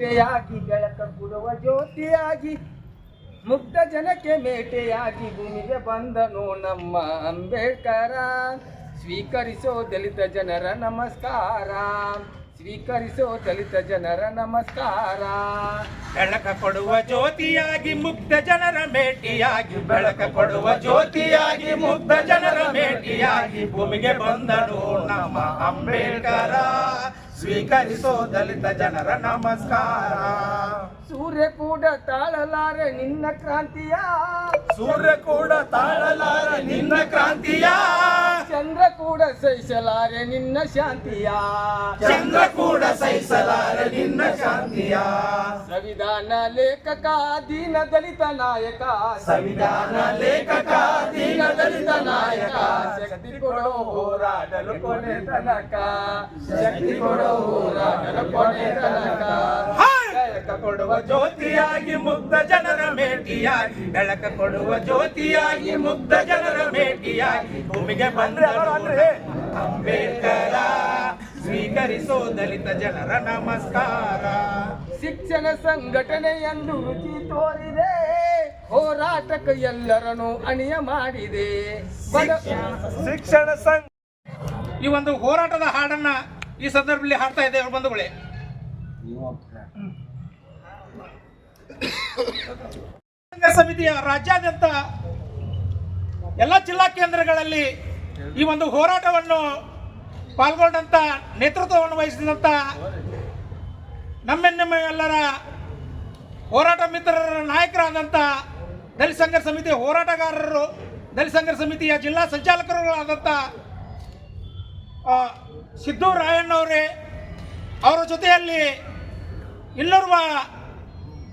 ಮೇಟೆಯಾಗಿ ಬೆಳಕ ಕೊಡುವ ಜ್ಯೋತಿಯಾಗಿ, ಮುಗ್ಧ ಜನಕ್ಕೆ ಮೇಟೆಯಾಗಿ ಭೂಮಿಗೆ ಬಂದನು ನಮ್ಮ ಅಂಬೇಡ್ಕರ. ಸ್ವೀಕರಿಸೋ ದಲಿತ ಜನರ ನಮಸ್ಕಾರ. ಸ್ವೀಕರಿಸೋ ದಲಿತ ಜನರ ನಮಸ್ಕಾರ. ಬೆಳಕ ಕೊಡುವ ಜ್ಯೋತಿಯಾಗಿ ಮುಗ್ಧ ಜನರ ಮೇಟಿಯಾಗಿ, ಬೆಳಕ ಕೊಡುವ ಜ್ಯೋತಿಯಾಗಿ ಮುಗ್ಧ ಜನರ ಮೇಟಿಯಾಗಿ ಭೂಮಿಗೆ ಬಂದನು ನಮ್ಮ ಅಂಬೇಡ್ಕರ. ಸ್ವೀಕರಿಸೋ ದಲಿತ ಜನರ ನಮಸ್ಕಾರ. ಸೂರ್ಯ ಕೂಡ ತಾಳಲಾರೆ ನಿನ್ನ ಕ್ರಾಂತಿಯ. ಸೂರ್ಯ ಕೂಡ ತಾಳಲಾರೆ ನಿನ್ನ ಕ್ರಾಂತಿಯ. ಚಂದ್ರ ಕೂಡ ಸಹಿಸಲಾರೆ ನಿನ್ನ ಶಾಂತಿಯ. ಚಂದ್ರ ಕೂಡ ಸಹಿಸಲಾರೆ ನಿನ್ನ ಶಾಂತಿಯ. ಸಂವಿಧಾನ ಲೇಖಕ ದೀನ ದಲಿತ ನಾಯಕ. ಸಂವಿಧಾನ ಲೇಖಕ ದೀನ ದಲಿತ ನಾಯಕ. ಶಕ್ತಿ ಕೊಡೋ ಹೋರಾಡಲು ಕೊನೆ ತನಕ. ಶಕ್ತಿ ಕೊಡೋ ಹೋರಾಡಲು ಕೊನೆ ತನಕ. ಕೊಡುವ ಜ್ಯೋತಿಯಾಗಿ ಮುಕ್ತ ಜನರ ಮೇಟಿಯಾಗಿ ಬೆಳಕ ಕೊಡುವ ಜ್ಯೋತಿಯಾಗಿ ಮುಗ್ಧ ಜನರ ಮೇಟಿಯಾಗಿ ಭೂಮಿಗೆ ಬಂದ್ರೆ ಅಂಬೇಡ್ಕರ. ಸ್ವೀಕರಿಸೋ ದಲಿತ ಜನರ ನಮಸ್ಕಾರ. ಶಿಕ್ಷಣ ಸಂಘಟನೆಯಂದು ರುಚಿ ತೋರಿದೆ. ಹೋರಾಟಕ್ಕೆ ಎಲ್ಲರನ್ನು ಅಣಿಯ ಮಾಡಿದೆ. ಶಿಕ್ಷಣ ಸಂಘ ಈ ಒಂದು ಹೋರಾಟದ ಹಾಡನ್ನ ಈ ಸಂದರ್ಭದಲ್ಲಿ ಹಾಡ್ತಾ ಇದ್ದೇವೆ ಬಂಧುಗಳೇ. ಸಮಿತಿಯ ರಾಜ್ಯಾದ್ಯಂತ ಎಲ್ಲ ಜಿಲ್ಲಾ ಕೇಂದ್ರಗಳಲ್ಲಿ ಈ ಒಂದು ಹೋರಾಟವನ್ನು ಪಾಲ್ಗೊಂಡಂತ ನೇತೃತ್ವವನ್ನು ವಹಿಸಿದಂತ ನಮ್ಮ ಎಲ್ಲರ ಹೋರಾಟ ಮಿತ್ರರ ನಾಯಕರಾದಂಥ ದಲಿತ ಸಂಘರ್ಷ ಸಮಿತಿಯ ಹೋರಾಟಗಾರರು, ದಲಿತ ಸಂಘರ್ಷ ಸಮಿತಿಯ ಜಿಲ್ಲಾ ಸಂಚಾಲಕರುಗಳಾದಂಥ ಸಿದ್ದು ರಾಯಣ್ಣವರೇ, ಅವರ ಜೊತೆಯಲ್ಲಿ ಇನ್ನೋರ್ವ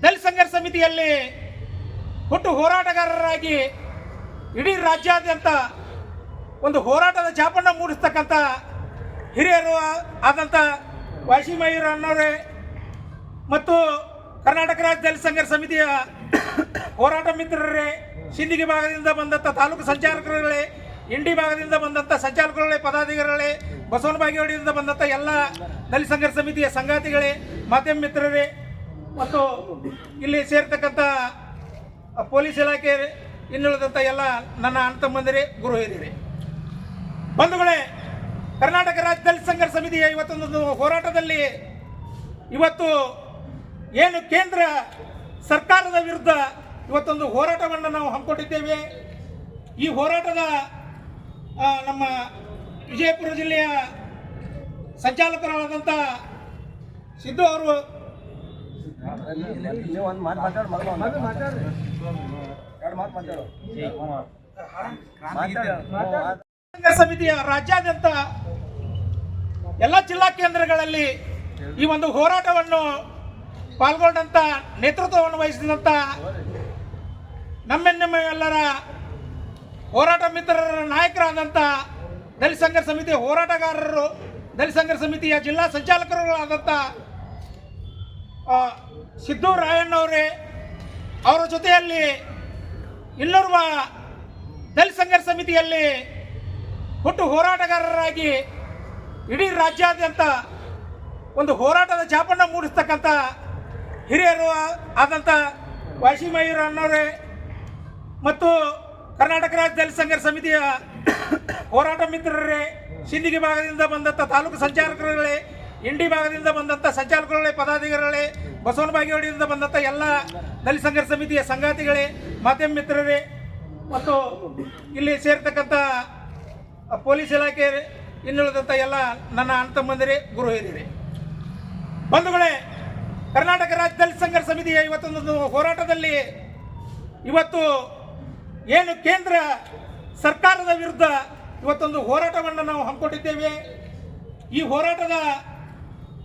ದಲಿತ ಸಂಘರ್ಷ ಸಮಿತಿಯಲ್ಲಿ ಹುಟ್ಟು ಹೋರಾಟಗಾರರಾಗಿ ಇಡೀ ರಾಜ್ಯಾದ್ಯಂತ ಒಂದು ಹೋರಾಟದ ಛಾಪನ್ನ ಮೂಡಿಸ್ತಕ್ಕಂಥ ಹಿರಿಯರು ಆದಂಥ ವಾಶಿ ಮಯೂರ್ ಅನ್ನೋರೇ ಮತ್ತು ಕರ್ನಾಟಕ ರಾಜ್ಯ ದಲಿತ ಸಂಘರ್ಷ ಸಮಿತಿಯ ಹೋರಾಟ ಮಿತ್ರರೇ, ಸಿಂದಿಗೆ ಭಾಗದಿಂದ ಬಂದಂಥ ತಾಲೂಕು ಸಂಚಾಲಕರುಗಳೇ, ಇಂಡಿ ಭಾಗದಿಂದ ಬಂದಂಥ ಸಂಚಾಲಕರುಗಳೇ, ಪದಾಧಿಕಾರಿಗಳೇ, ಬಸವನ ಬಾಗೇವಾಡಿಯಿಂದ ಬಂದಂಥ ಎಲ್ಲ ದಲಿತ ಸಂಘರ್ಷ ಸಮಿತಿಯ ಸಂಗಾತಿಗಳೇ, ಮಾಧ್ಯಮ ಮಿತ್ರರೇ ಮತ್ತು ಇಲ್ಲಿ ಸೇರ್ತಕ್ಕಂಥ ಪೊಲೀಸ್ ಇಲಾಖೆ ಇನ್ನುಳಿದಂಥ ಎಲ್ಲ ನನ್ನ ಅಣ್ಣ ತಮ್ಮಂದಿರೇ ಗುರು ಹಿರಿಯರೇ. ಬಂಧುಗಳೇ, ಕರ್ನಾಟಕ ರಾಜ್ಯ ದಲಿತ ಸಂಘರ್ಷ ಸಮಿತಿಯ ಇವತ್ತೊಂದು ಹೋರಾಟದಲ್ಲಿ ಇವತ್ತು ಏನು ಕೇಂದ್ರ ಸರ್ಕಾರದ ವಿರುದ್ಧ ಇವತ್ತೊಂದು ಹೋರಾಟವನ್ನು ನಾವು ಹಮ್ಮಿಕೊಂಡಿದ್ದೇವೆ. ಈ ಹೋರಾಟದ ನಮ್ಮ ವಿಜಯಪುರ ಜಿಲ್ಲೆಯ ಸಂಚಾಲಕರಾದಂಥ ಸಿದ್ದು ಅವರು ಒಂದು ಸಮಿತಿಯ ರಾಜ್ಯಾದ್ಯಂತ ಎಲ್ಲ ಜಿಲ್ಲಾ ಕೇಂದ್ರಗಳಲ್ಲಿ ಈ ಒಂದು ಹೋರಾಟವನ್ನು ಪಾಲ್ಗೊಂಡಂತ ನೇತೃತ್ವವನ್ನು ವಹಿಸಿದಂಥ ನಮ್ಮೆನ್ನಮ್ಮ ಎಲ್ಲರ ಹೋರಾಟ ಮಿತ್ರರ ನಾಯಕರಾದಂಥ ದಲಿತ ಸಂಘರ್ಷ ಸಮಿತಿಯ ಹೋರಾಟಗಾರರು, ದಲಿತ ಸಂಘರ್ಷ ಸಮಿತಿಯ ಜಿಲ್ಲಾ ಸಂಚಾಲಕರುಗಳಾದಂಥ ಸಿದ್ದು ರಾಯಣ್ಣವರೇ ಅವರ ಜೊತೆಯಲ್ಲಿ ಇಲ್ಲಿರುವ ದಲಿತ ಸಂಘರ್ಷ ಸಮಿತಿಯಲ್ಲಿ ಹುಟ್ಟು ಹೋರಾಟಗಾರರಾಗಿ ಇಡೀ ರಾಜ್ಯಾದ್ಯಂತ ಒಂದು ಹೋರಾಟದ ಜಾಪನ್ನ ಮೂಡಿಸ್ತಕ್ಕಂಥ ಹಿರಿಯರು ಆದಂಥ ವಾಶಿ ಅನ್ನೋರೇ ಮತ್ತು ಕರ್ನಾಟಕ ರಾಜ್ಯ ದಲಿತ ಸಂಘರ್ಷ ಸಮಿತಿಯ ಹೋರಾಟ ಮಿತ್ರರೇ ಸಿಂದಿಗೆ ಭಾಗದಿಂದ ಬಂದಂಥ ತಾಲೂಕು ಸಂಚಾಲಕರುಗಳೇ ಇಂಡಿ ಭಾಗದಿಂದ ಬಂದಂಥ ಸಂಚಾಲಕರುಗಳೇ ಪದಾಧಿಕಾರಿಗಳೇ, ಬಸವನ ಬಾಗೇವಾಡಿಯಿಂದ ಬಂದಂಥ ಎಲ್ಲ ದಲಿತ ಸಂಘರ್ಷ ಸಮಿತಿಯ ಸಂಗಾತಿಗಳೇ, ಮಾಧ್ಯಮ ಮಿತ್ರರೇ, ಮತ್ತು ಇಲ್ಲಿ ಸೇರ್ತಕ್ಕಂಥ ಪೊಲೀಸ್ ಇಲಾಖೆ ಇನ್ನುಳಿದಂಥ ಎಲ್ಲ ನನ್ನ ಅಣ್ಣ ತಮ್ಮಂದಿರೇ ಗುರು ಹಿರಿಯರೇ. ಬಂಧುಗಳೇ, ಕರ್ನಾಟಕ ರಾಜ್ಯ ದಲಿತ ಸಂಘರ್ಷ ಸಮಿತಿಯ ಇವತ್ತೊಂದು ಹೋರಾಟದಲ್ಲಿ ಇವತ್ತು ಏನು ಕೇಂದ್ರ ಸರ್ಕಾರದ ವಿರುದ್ಧ ಇವತ್ತೊಂದು ಹೋರಾಟವನ್ನು ನಾವು ಹಮ್ಮಿಕೊಂಡಿದ್ದೇವೆ. ಈ ಹೋರಾಟದ